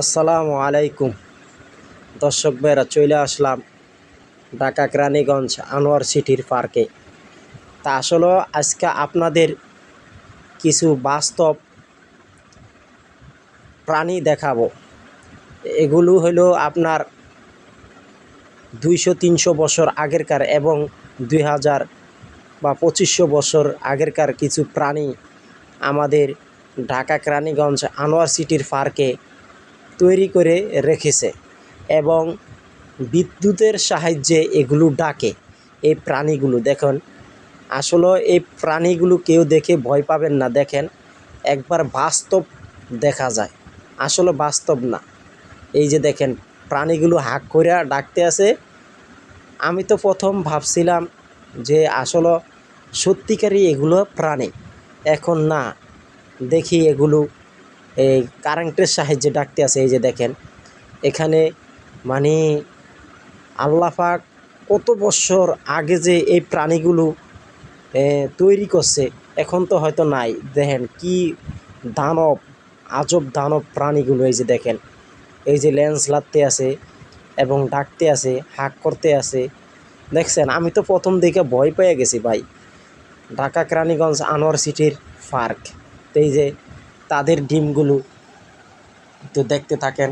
আসসালামু আলাইকুম। দর্শক ভাইরা চলে আসলাম ঢাকা কেরানীগঞ্জ আনোয়ার সিটির পার্কে। তা আসলে আজকে আপনাদের কিছু বাস্তব প্রাণী দেখাবো। এগুলো হলো আপনার দুইশো তিনশো বছর আগেরকার এবং দুই হাজার বা পঁচিশশো বছর আগেরকার কিছু প্রাণী আমাদের ঢাকা কেরানীগঞ্জ আনোয়ার সিটির পার্কে তৈরি করে রেখেছে এবং বিদ্যুতের সাহায্যে এগুলো ডাকে, এই প্রাণীগুলো। দেখুন, আসলে এই প্রাণীগুলো কেউ দেখে ভয় পাবেন না। দেখেন, একবার বাস্তব দেখা যায়। আসলে বাস্তব না। এই যে দেখেন, প্রাণীগুলো হাঁক করে ডাকতে আছে। আমি তো প্রথম ভাবছিলাম যে আসলে সত্যিকারই এগুলো প্রাণী। এখন না, দেখি এগুলো এই কারেন্টের সাহায্যে ডাকতে আছে, এই যে দেখেন। এখানে মানে আল্লাপাক কত বছর আগে যে এই প্রাণীগুলো তৈরি করছে, এখন তো হয়তো নাই। দেখেন কি দানব, আজব দানব প্রাণীগুলো এই যে দেখেন। এই যে লেন্স লাগতে আছে এবং ডাকতে আছে, হাঁক করতে আছে। দেখছেন, আমি তো প্রথম দিকে ভয় পেয়ে গেছি ভাই। ঢাকা কেরানীগঞ্জ আনোয়ার সিটির পার্ক। এই যে তাদের ডিমগুলো তো দেখতে থাকেন।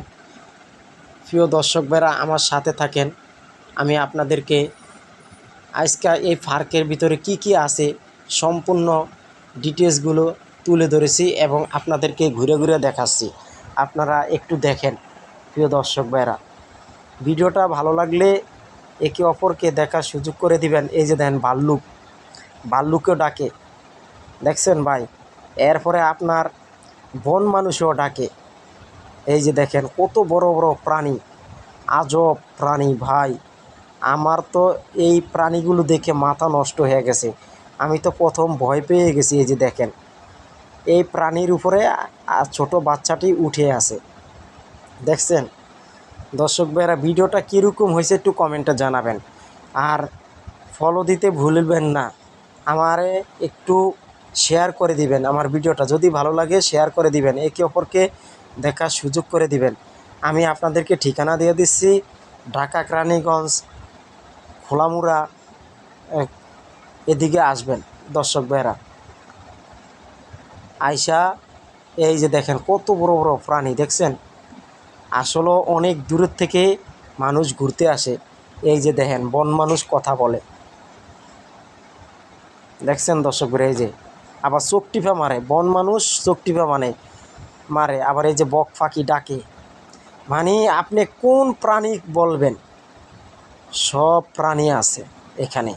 প্রিয় দর্শক ভাইরা, আমার সাথে থাকেন। আমি আপনাদেরকে আজকে এই পার্কের ভিতরে কি কি আছে সম্পূর্ণ ডিটেলসগুলো তুলে ধরেছি এবং আপনাদেরকে ঘুরে ঘুরে দেখাচ্ছি। আপনারা একটু দেখেন, প্রিয় দর্শক ভাইরা। ভিডিওটা ভালো লাগলে একে অপরকে দেখার সুযোগ করে দিবেন। এই যে দেন ভাল্লুক ভাল্লুকও ডাকে। দেখছেন ভাই? এরপরে আপনার বন মানুষও ডাকে। এই যে দেখেন, কত বড় বড় প্রাণী। আজব প্রাণী ভাই। আমার তো এই প্রাণীগুলো দেখে মাথা নষ্ট হয়ে গেছে। আমি তো প্রথম ভয় পেয়ে গেছি এই যে দেখেন। এই প্রাণীর উপরে ছোট বাচ্চাটি উঠে আছে। দেখছেন? দর্শক ভাইরা ভিডিওটা কীরকম হয়েছে একটু কমেন্টে জানাবেন। আর ফলো দিতে ভুলবেন না। আমারে একটু শেয়ার করে দিবেন। আমার ভিডিওটা যদি ভালো লাগে শেয়ার করে দিবেন। একে অপরকে দেখার সুযোগ করে দিবেন। আমি আপনাদেরকে ঠিকানা দিয়ে দিচ্ছি, ঢাকা কেরানীগঞ্জ, খোলামুড়া এদিকে আসবেন, দর্শক ভাইরা আয়সা এই যে দেখেন, কত বড় বড় প্রাণী, দেখছেন? আসলে অনেক দূরের থেকে মানুষ ঘুরতে আসে। এই যে দেখেন, বন মানুষ কথা বলে। দেখছেন দর্শক এই যে? আবার চোখ টিপা মারে। বন মানুষ চোখ টিপা মানে মারে। আবার এই যে বক ফাঁকি ডাকে। মানে আপনি কোন প্রাণী বলবেন? সব প্রাণী আছে এখানে।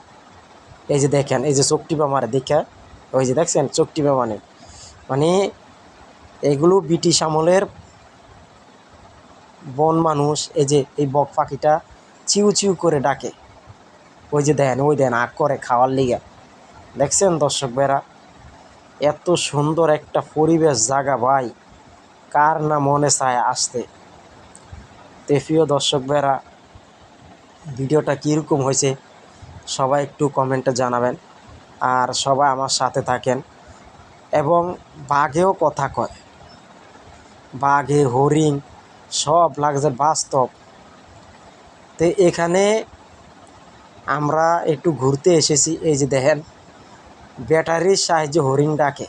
এই যে দেখেন, এই যে চোখ টিপা মারে, দেখা। ওই যে দেখছেন, চোখ টিপা মানে। মানে এগুলো ব্রিটিশ আমলের বন মানুষ, এই যে, এই বক পাখিটা চিউ চিউ করে ডাকে। ওই যে দেন, ওই দেন আগ করে খাওয়ার লিগে। দেখছেন দর্শক বেরা এত সুন্দর একটা পরিবেশ জায়গা ভাই। কার না মনে চায় আসতে? তে প্রিয় দর্শক বেরা ভিডিওটা কীরকম হয়েছে সবাই একটু কমেন্টে জানাবেন আর সবাই আমার সাথে থাকেন। এবং বাঘেও কথা কয়। বাঘে, হরিণ, সব লাগছে বাস্তব। তো এখানে আমরা একটু ঘুরতে এসেছি, এই যে দেখেন ব্যাটারির সাহায্যে হরিণ ডাকে।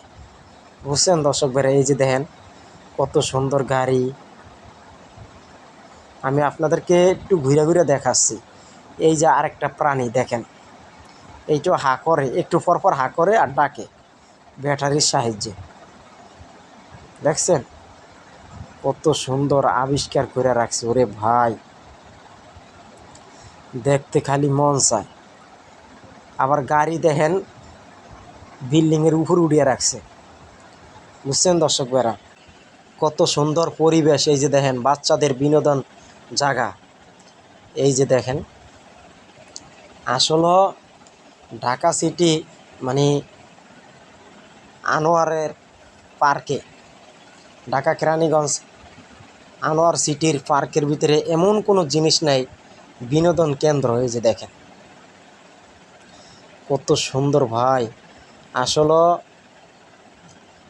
বুঝছেন দর্শক বেড়ে এই যে দেখেন কত সুন্দর গাড়ি। আমি আপনাদেরকে একটু ঘুরে ঘুরে দেখাচ্ছি। এই যে আরেকটা প্রাণী দেখেন এইটা হা করে, একটু পর পর হা করে আর ডাকে ব্যাটারির সাহায্যে। দেখছেন? কত সুন্দর আবিষ্কার করে রাখছে, ওরে ভাই। দেখতে খালি মন চায়। আবার গাড়ি দেখেন বিল্ডিংয়ের উপর উড়িয়ে রাখছে। বুঝছেন দর্শক বেরা কত সুন্দর পরিবেশ এই যে দেখেন, বাচ্চাদের বিনোদন জায়গা এই যে দেখেন, আসলে ঢাকা সিটি মানে আনোয়ারের পার্কে, ঢাকা কেরানীগঞ্জ আনোয়ার সিটির পার্কের ভিতরে এমন কোনো জিনিস নাই, বিনোদন কেন্দ্র, এই যে দেখেন। কত সুন্দর ভাই। আসলে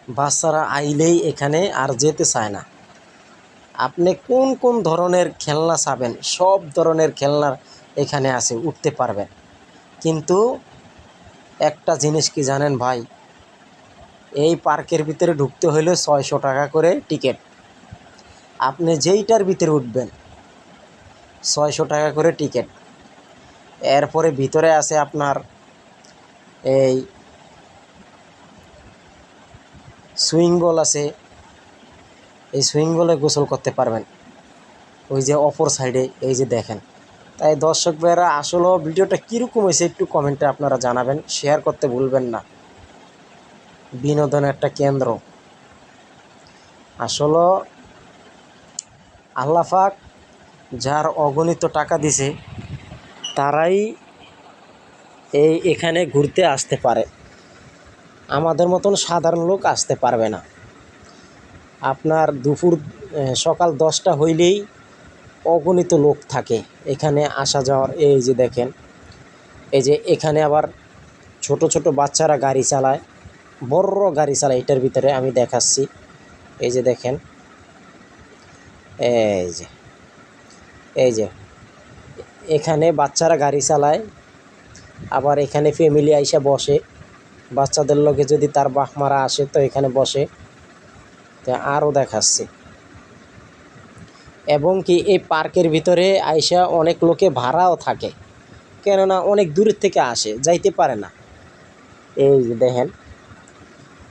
বাচ্চারা আইলেই এখানে আর যেতে চায় না। আপনি কোন কোন ধরনের খেলনা চাবেন, সব ধরনের খেলনার এখানে আছে, উঠতে পারবেন। কিন্তু একটা জিনিস কি জানেন ভাই, এই পার্কের ভিতরে ঢুকতে হলে ছয়শো টাকা করে টিকিট। আপনি যেইটার ভিতরে উঠবেন, ছয়শো টাকা করে টিকিট। এরপরে ভিতরে আছে আপনার এই সুইং বল আছে, এই সুইং বলে গোসল করতে পারবেন। ওই যে অপর সাইডে, এই যে দেখেন। তাই দর্শক ভাইয়েরা, আসলে ভিডিওটা কীরকম হয়েছে একটু কমেন্টে আপনারা জানাবেন শেয়ার করতে ভুলবেন না। বিনোদনের একটা কেন্দ্র। আসলে আল্লাফাক যার অগণিত টাকা দিছে, তারাই এই এখানে ঘুরতে আসতে পারে। আমাদের মতন সাধারণ লোক আসতে পারবে না। আপনার দুপুর সকাল দশটা হইলেই অগণিত লোক থাকে। এখানে আসা যাওয়ার, এই যে দেখেন, এই যে এখানে আবার ছোট ছোট বাচ্চারা গাড়ি চালায়, বড় গাড়ি চালায়, এটার ভিতরে আমি দেখাচ্ছি। এই যে দেখেন, এই যে এই যে, এখানে বাচ্চারা গাড়ি চালায়, আবার এখানে ফ্যামিলি আইসা বসে। বাচ্চাদের লগে যদি তার বাপ মারা আসে তো এখানে বসে। তো আরও দেখাচ্ছি। এবং কি এই পার্কের ভিতরে আইসা অনেক লোকে ভাড়াও থাকে। কেননা অনেক দূরের থেকে আসে যাইতে পারে না। এই যে দেখেন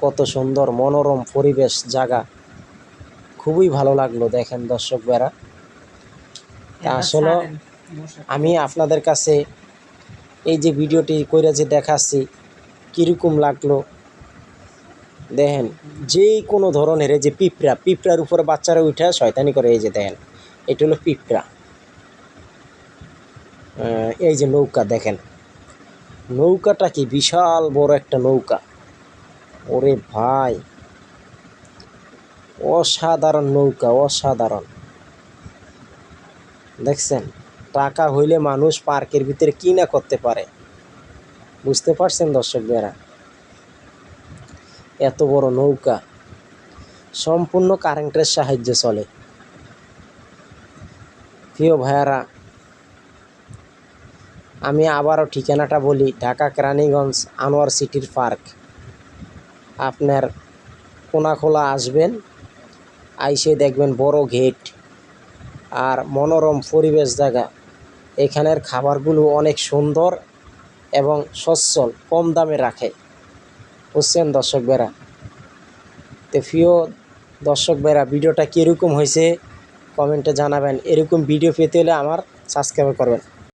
কত সুন্দর মনোরম পরিবেশ জায়গা। খুবই ভালো লাগল দেখেন দর্শক বেড়া তা আসলে আমি আপনাদের কাছে এই যে ভিডিওটি কইরা যে দেখাচ্ছি কীরকম লাগল? দেখেন যে কোনো ধরনের এই যে পিঁপড়া, পিঁপড়ার উপরে বাচ্চারা উঠে শয়তানি করে, এই যে দেখেন, এটা হলো পিঁপড়া। এই যে নৌকা, দেখেন, নৌকাটা কি বিশাল বড় একটা নৌকা। ওরে ভাই, অসাধারণ নৌকা, অসাধারণ। দেখছেন, টাকা হইলে মানুষ পার্কের ভিতরে কি না করতে পারে? বুঝতে পারছেন দর্শক ভাইয়েরা এত বড় নৌকা, সম্পূর্ণ কারেন্টের সাহায্যে চলে। প্রিয় ভাইয়ারা, আমি আবারও ঠিকানাটা বলি, ঢাকা কেরানীগঞ্জ আনোয়ার সিটির পার্ক। আপনার কোনাখোলা আসবেন, আইসে দেখবেন বড় গেট আর মনোরম পরিবেশ জায়গা। এখানের খাবারগুলো অনেক সুন্দর। এবং সচ্ছল, কম দামে রাখে। বুঝছেন দর্শক বেড়া তো প্রিয় দর্শক বেড়া ভিডিওটা কীরকম হয়েছে? কমেন্টে জানাবেন। এরকম ভিডিও পেতে হলে আমার সাবস্ক্রাইব করবেন।